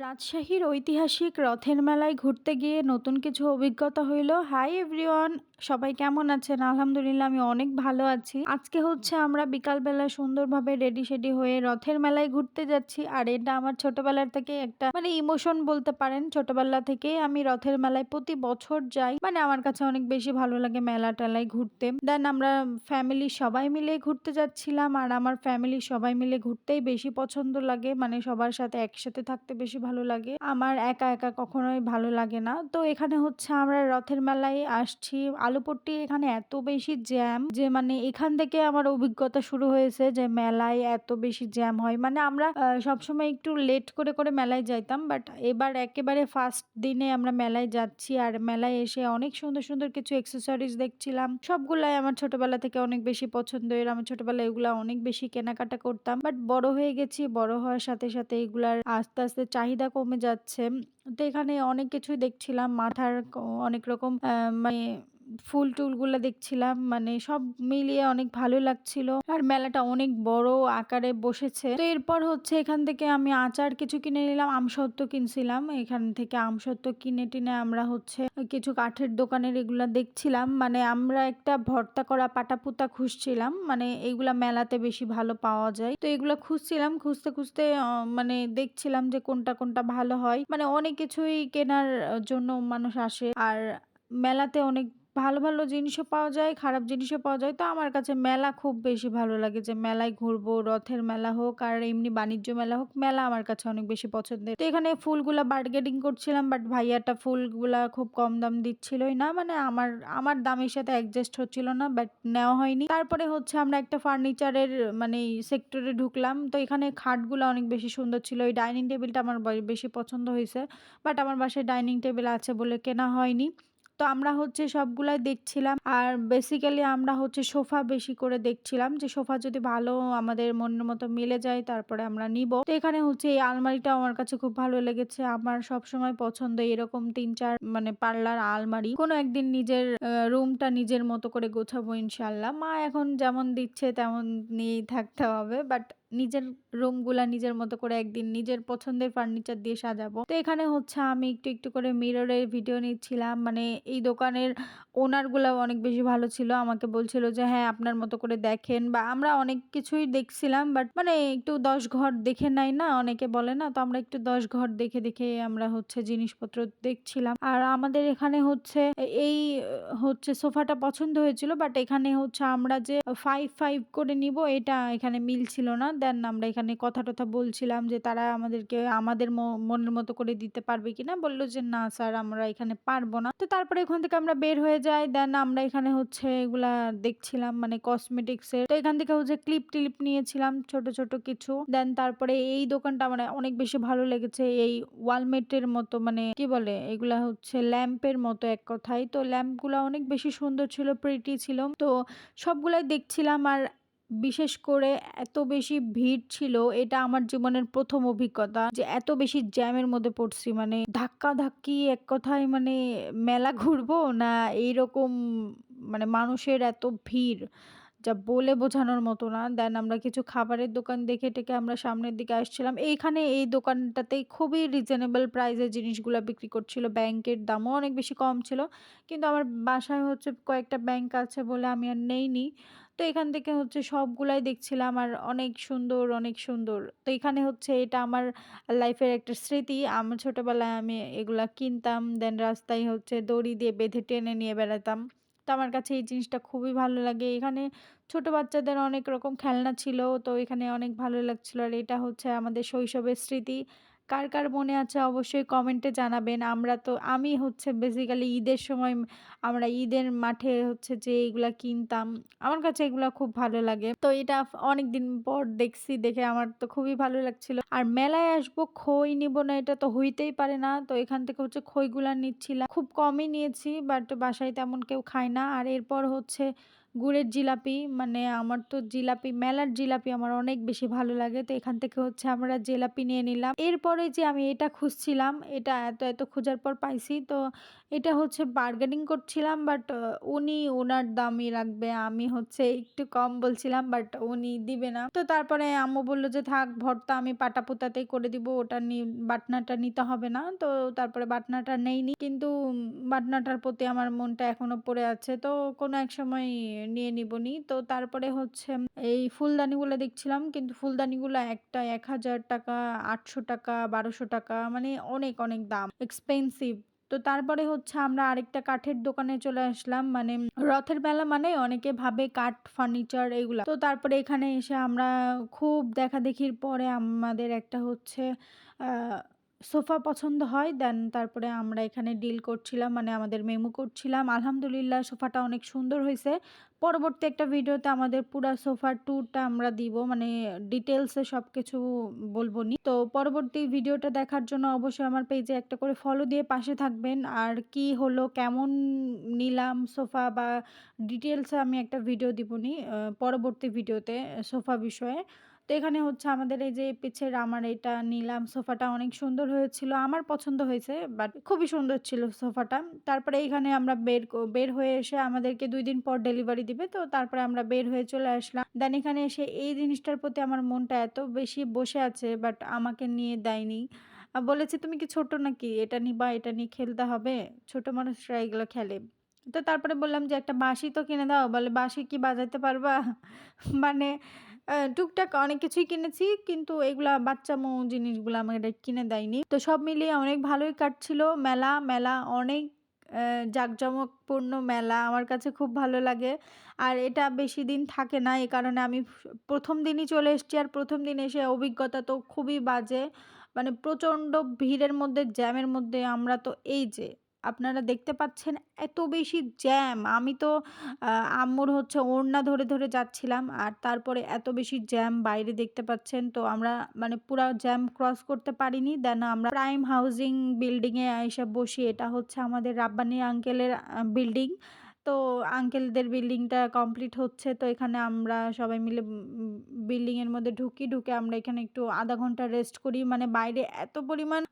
রাজশাহীর ঐতিহাসিক রথের মেলায় ঘুরতে গিয়ে নতুন কিছু অভিজ্ঞতা হইল। হাই এভরিওয়ান সবাই কেমন আছেন? আলহামদুলিল্লাহ, আমি অনেক ভালো আছি। আজকে হচ্ছে আমরা বিকালবেলা সুন্দরভাবে রেডি সেডি হয়ে রথের মেলায় ঘুরতে যাচ্ছি। আর এটা আমার ছোটবেলার থেকে একটা মানে ইমোশন বলতে পারেন। ছোটবেলা থেকে আমি রথের মেলায় প্রতি বছর যাই। মানে আমার কাছে অনেক বেশি ভালো লাগে মেলা টেলায় ঘুরতে। দেন আমরা ফ্যামিলি সবাই মিলে ঘুরতে যাচ্ছিলাম। আর আমার ফ্যামিলি সবাই মিলে ঘুরতেই বেশি পছন্দ লাগে। মানে সবার সাথে একসাথে থাকতে বেশি ভালো লাগে। আমার একা একা কখনোই ভালো লাগে না। তো এখানে হচ্ছে আমরা রথের মেলায় আসছি। আলুপট্টি এখানে এত বেশি জ্যাম যে মানে এখান থেকে আমার অভিজ্ঞতা শুরু হয়েছে যে মেলায় এত বেশি জ্যাম হয়। মানে আমরা সবসময় একটু লেট করে করে মেলায় যাইতাম বাট এবার একেবারে ফার্স্ট দিনে আমরা মেলায় যাচ্ছি আর মেলায় এসে অনেক সুন্দর সুন্দর কিছু এক্সেসরিজ দেখছিলাম। সবগুলাই আমার ছোটবেলা থেকে অনেক বেশি পছন্দের। আমার ছোটবেলায় এগুলা অনেক বেশি কেনাকাটা করতাম বাট বড় হয়ে গেছি, বড় হওয়ার সাথে সাথে এগুলার আস্তে আস্তে চাহিদা কমে যাচ্ছে। তো এখানে অনেক কিছুই দেখছিলাম, মাথার অনেক রকম মানে ফুল টুলগুলো দেখছিলাম মানে সব মিলিয়ে অনেক ভালো লাগছিল। আর মেলাটা অনেক বড় আকারে বসেছে। তো এরপর হচ্ছে এখান থেকে আমি আচার কিছু কিনে নিলাম আমসত্ত্ব কিনছিলাম। এখান থেকে আমসত্ত্ব কিনে টিনে আমরা হচ্ছে কিছু কাঠের দোকানের এগুলা দেখছিলাম। মানে আমরা একটা ভর্তা করা পাটাপুতা খুঁজছিলাম মানে এগুলা মেলাতে বেশি ভালো পাওয়া যায়। তো এগুলা খুঁজছিলাম, খুঁজতে খুঁজতে মানে দেখছিলাম যে কোনটা কোনটা ভালো হয়। মানে অনেক কিছুই কেনার জন্য মানুষ আসে। আর মেলাতে অনেক ভালো ভালো জিনিসও পাওয়া যায়, খারাপ জিনিসও পাওয়া যায়। তো আমার কাছে মেলা খুব বেশি ভালো লাগে যে মেলায় ঘুরবো, রথের মেলা হোক আর এমনি বাণিজ্য মেলা হোক, মেলা আমার কাছে অনেক বেশি পছন্দের। তো এখানে ফুলগুলা বার্গেটিং করছিলাম, বাট ভাইয়াটা ফুলগুলা খুব কম দাম দিচ্ছিলই না মানে আমার আমার দামের সাথে অ্যাডজাস্ট হচ্ছিল না, বাট নেওয়া হয়নি। তারপরে হচ্ছে আমরা একটা ফার্নিচারের মানে সেক্টরে ঢুকলাম, তো এখানে খাটগুলো অনেক বেশি সুন্দর ছিল। ওই ডাইনিং টেবিলটা আমার বেশি পছন্দ হয়েছে বাট আমার বাসায় ডাইনিং টেবিল আছে বলে কেনা হয়নি। তো আমরা হচ্ছে সবগুলাই দেখছিলাম। আর বেসিক্যালি আমরা হচ্ছে সোফা বেশি করে দেখছিলাম যে সোফা যদি ভালো আমাদের মনের মতো মিলে যায় তারপরে আমরা নিব। তো এখানে হচ্ছে এই আলমারিটা আমার কাছে খুব ভালো লেগেছে। আমার সব সময় পছন্দ এরকম তিন চার মানে পার্লার আলমারি। কোনো একদিন নিজের রুমটা নিজের মতো করে গোছাবো ইনশাল্লাহ মা এখন যেমন দিচ্ছে তেমন নিয়েই থাকতে হবে। বাট নিজের রুমগুলা নিজের মতো করে একদিন নিজের পছন্দের ফার্নিচার দিয়ে সাজাবো। তো এখানে হচ্ছে আমি একটু একটু করে মিররের ভিডিও নিচ্ছিলাম। মানে এই দোকানের ওনারগুলো অনেক বেশি ভালো ছিল। আমাকে বলছিল যে হ্যাঁ আপনার মতো করে দেখেন। বা আমরা অনেক কিছুই দেখছিলাম বাট মানে একটু দশ ঘর দেখে নাই না, অনেকে বলে না। তো আমরা একটু দশ ঘর দেখে দেখে আমরা হচ্ছে জিনিসপত্র দেখছিলাম। আর আমাদের এখানে হচ্ছে এই হচ্ছে সোফাটা পছন্দ হয়েছিল বাট এখানে হচ্ছে আমরা যে ফাইভ ফাইভ করে নিব, এটা এখানে মিল ছিল না। দেন আমরা এখানে কথা টথা বলছিলাম যে তারা আমাদেরকে, আমাদের মনের মতো করে দিতে পারবে কিনা? বলল যে না স্যার, আমরা এখানে পারব না। তো তারপরে এখান থেকে আমরা বের হয়ে যাই। দেন আমরা এখানে হচ্ছে এগুলা দেখছিলাম মানে কসমেটিক্স এর। তো এখান থেকে হচ্ছে ক্লিপ টিলিপ নিয়েছিলাম, ছোট ছোট কিছু। দেন তারপরে এই দোকানটা আমার অনেক বেশি ভালো লেগেছে। এই ওয়ালমেটের মতো মানে কি বলে, এগুলা হচ্ছে ল্যাম্পের মতো এক কথায়। তো ল্যাম্পগুলা অনেক বেশি সুন্দর ছিল প্রিটি ছিল। তো সবগুলাই দেখছিলাম আর বিশেষ করে এত বেশি ভিড় ছিল, এটা আমার জীবনের প্রথম অভিজ্ঞতা যে এত বেশি জ্যামের মধ্যে পড়ছি। মানে ধাক্কা ধাক্কি এক কথায় মানে মেলা ঘুরবো না এইরকম মানে মানুষের এত ভিড় যা বলে বোঝানোর মতো না। দেন আমরা কিছু খাবারের দোকান দেখে টেকে আমরা সামনের দিকে আসছিলাম। এইখানে এই দোকানটাতে খুবই রিজনেবল প্রাইসে জিনিসগুলো বিক্রি করছিল। ব্যাংকের দামও অনেক বেশি কম ছিল। কিন্তু আমার বাসায় হচ্ছে কয়েকটা ব্যাংক আছে বলে আমি আর নেইনি। তো এখান থেকে হচ্ছে সবগুলাই দেখছিলাম আর অনেক সুন্দর অনেক সুন্দর। তো এখানে হচ্ছে এটা আমার লাইফের একটা স্মৃতি। আমার ছোটবেলায় আমি এগুলা কিনতাম দেন রাস্তায় হচ্ছে দড়ি দিয়ে বেঁধে টেনে নিয়ে বেড়াতাম। তো আমার কাছে এই জিনিসটা খুবই ভালো লাগে। এখানে ছোট বাচ্চাদের অনেক রকম খেলনা ছিল, তো এখানে অনেক ভালো লাগছিল। আর এটা হচ্ছে আমাদের শৈশবের স্মৃতি। কার কার মনে আছে অবশ্যই কমেন্টে জানাবেন। আমরা তো, আমি হচ্ছে বেসিক্যালি ঈদের সময় আমরা ঈদের মাঠে হচ্ছে যে এগুলা কিনতাম। আমার কাছে এগুলা খুব ভালো লাগে। তো এটা অনেক দিন পর দেখছি, দেখে আমার তো খুবই ভালো লাগছিল। আর মেলায় আসব, খই নিব না, এটা তো হইতেই পারে না। তো এখান থেকে হচ্ছে খইগুলা নিচ্ছিলাম। খুব কমই নিয়েছি বাট বাসায় তেমন কেউ খায় না। আর এরপর হচ্ছে গুড়ের জিলাপি মানে আমার তো জিলাপি, মেলার জিলাপি আমার অনেক বেশি ভালো লাগে। তো এখান থেকে হচ্ছে আমরা জিলাপি নিয়ে নিলাম। এরপরে যে আমি এটা খুঁজছিলাম, এটা এত এত খোঁজার পর পাইছি। তো এটা হচ্ছে বার্গেনিং করছিলাম বাট উনি ওনার দামই রাখবে, আমি হচ্ছে একটু কম বলছিলাম বাট উনি দিবে না। তো তারপরে আম্মু বলল যে, থাক, ভর্তা আমি পাটা পোতাতেই করে দিব, ওটা বাটনাটা নিতে হবে না। তো তারপরে বাটনাটা নেইনি, কিন্তু বাটনাটার প্রতি আমার মনটা এখনও পড়ে আছে, তো কোনো এক সময় নিয়ে নিবনি। তো তারপরে হচ্ছে এই ফুলদানিগুলো দেখছিলাম, কিন্তু ফুলদানিগুলো একটা এক হাজার টাকা, আটশো টাকা, বারোশো টাকা মানে অনেক অনেক দাম এক্সপেন্সিভ তো তারপরে হচ্ছে আমরা আরেকটা কাঠের দোকানে চলে আসলাম। মানে রথের মেলা মানে অনেকে ভাবে কাঠ, ফার্নিচার এগুলা। তো তারপরে এখানে এসে আমরা খুব দেখা দেখির পরে আমাদের একটা হচ্ছে সোফা পছন্দ হয়, দেন তারপরে আমরা এখানে ডিল করছিলাম মানে আমাদের মেমো করছিলাম। আলহামদুলিল্লাহ সোফাটা অনেক সুন্দর হয়েছে। পরবর্তী একটা ভিডিওতে আমাদের পুরা সোফার ট্যুরটা আমরা দিব মানে ডিটেলসে সব কিছু বলব নি। তো পরবর্তী ভিডিওটা দেখার জন্য অবশ্যই আমার পেজে একটা করে ফলো দিয়ে পাশে থাকবেন। আর কি হলো, কেমন নিলাম সোফা বা ডিটেলসে আমি একটা ভিডিও দিব নি পরবর্তী ভিডিওতে সোফা বিষয়ে। তো এখানে হচ্ছে আমাদের এই যে পিছের আমার এটা নিলাম, সোফাটা অনেক সুন্দর হয়েছিল। আমার পছন্দ হয়েছে বাট খুবই সুন্দর ছিল সোফাটা। তারপরে এখানে আমরা বের বের হয়ে এসে আমাদেরকে দুই দিন পর ডেলিভারি দিবে, তো তারপরে আমরা বের হয়ে চলে আসলাম। দেন এখানে এসে এই জিনিসটার প্রতি আমার মনটা এত বেশি বসে আছে বাট আমাকে নিয়ে দেয়নি। বলেছে, তুমি কি ছোট নাকি? এটা নিবা, এটা নিয়ে খেলতে হবে। ছোট মানুষরা এগুলো খেলে। তো তারপরে বললাম যে, একটা বাঁশি তো কিনে দাও। বলে, বাঁশি কি বাজাইতে পারবা? মানে টুকটাক অনেক কিছুই কিনেছি, কিন্তু এগুলা বাচ্চামো জিনিসগুলো আমাকে কিনে দেয়নি। তো সব মিলিয়ে অনেক ভালোই কাটছিল। মেলা মেলা, অনেক জাঁকজমকপূর্ণ মেলা আমার কাছে খুব ভালো লাগে। আর এটা বেশি দিন থাকে না, এ কারণে আমি প্রথম দিনই চলে এসেছি আর প্রথম দিন এসে অভিজ্ঞতা তো খুবই বাজে। মানে প্রচণ্ড ভিড়ের মধ্যে, জ্যামের মধ্যে আমরা তো এই যে আপনারা দেখতে পাচ্ছেন এত বেশি জ্যাম আমি তো আম্মুর হচ্ছে ওড়না ধরে ধরে যাচ্ছিলাম আর তারপরে এত বেশি জ্যাম বাইরে দেখতে পাচ্ছেন। তো আমরা মানে পুরো জ্যাম ক্রস করতে পারিনি। দেন আমরা প্রাইম হাউজিং বিল্ডিংয়ে এসে বসি। এটা হচ্ছে আমাদের রাব্বানি আঙ্কেলের বিল্ডিং তো আঙ্কেলদের বিল্ডিংটা কমপ্লিট হচ্ছে। তো এখানে আমরা সবাই মিলে বিল্ডিংয়ের মধ্যে ঢুকি। ঢুকে আমরা এখানে একটু আধা ঘণ্টা রেস্ট করি। মানে বাইরে এত পরিমাণ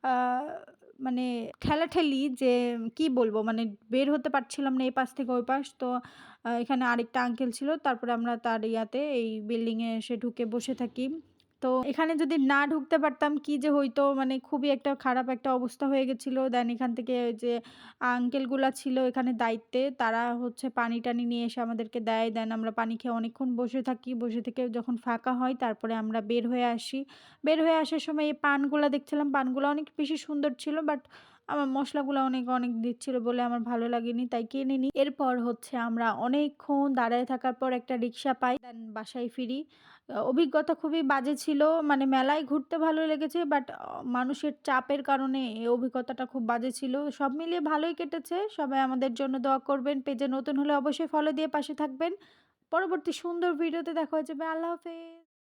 মানে ঠেলাঠেলি যে কি বলব? মানে বের হতে পারছিলাম না এই পাশ থেকে ওই পাশ। তো এখানে আরেকটা আঙ্কেল ছিল। তারপরে আমরা তার ইয়াতে এই বিল্ডিংয়ে এসে ঢুকে বসে থাকি। তো এখানে যদি না ঢুকতে পারতাম, কি যে হইতো? মানে খুবই একটা খারাপ একটা অবস্থা হয়ে গেছিল। দেন এখান থেকে যে আঙ্কেলগুলা ছিল এখানে দায়িত্বে, তারা হচ্ছে পানি টানি নিয়ে এসে আমাদেরকে দেয়। দেন আমরা পানি খেয়ে অনেকক্ষণ বসে থাকি। বসে থেকে যখন ফাঁকা হয়, তারপরে আমরা বের হয়ে আসি। বের হয়ে আসার সময় এই পানগুলা দেখছিলাম। পানগুলো অনেক বেশি সুন্দর ছিল বাট আমার মশলাগুলো অনেক অনেক দিচ্ছিল বলে আমার ভালো লাগেনি, তাই কিনে নিই এরপর হচ্ছে আমরা অনেকক্ষণ দাঁড়ায় থাকার পর একটা রিক্সা পাই। দেন বাসায় ফিরি। অভিজ্ঞতা খুবই বাজে ছিল। মানে মেলায় ঘুরতে ভালো লেগেছে বাট মানুষের চাপের কারণে এই অভিজ্ঞতাটা খুব বাজে ছিল। সব মিলিয়ে ভালোই কেটেছে। সবাই আমাদের জন্য দোয়া করবেন। পেজে নতুন হলে অবশ্যই ফলো দিয়ে পাশে থাকবেন। পরবর্তী সুন্দর ভিডিওতে দেখা হয়ে যাবে আল্লাহ হাফেজ।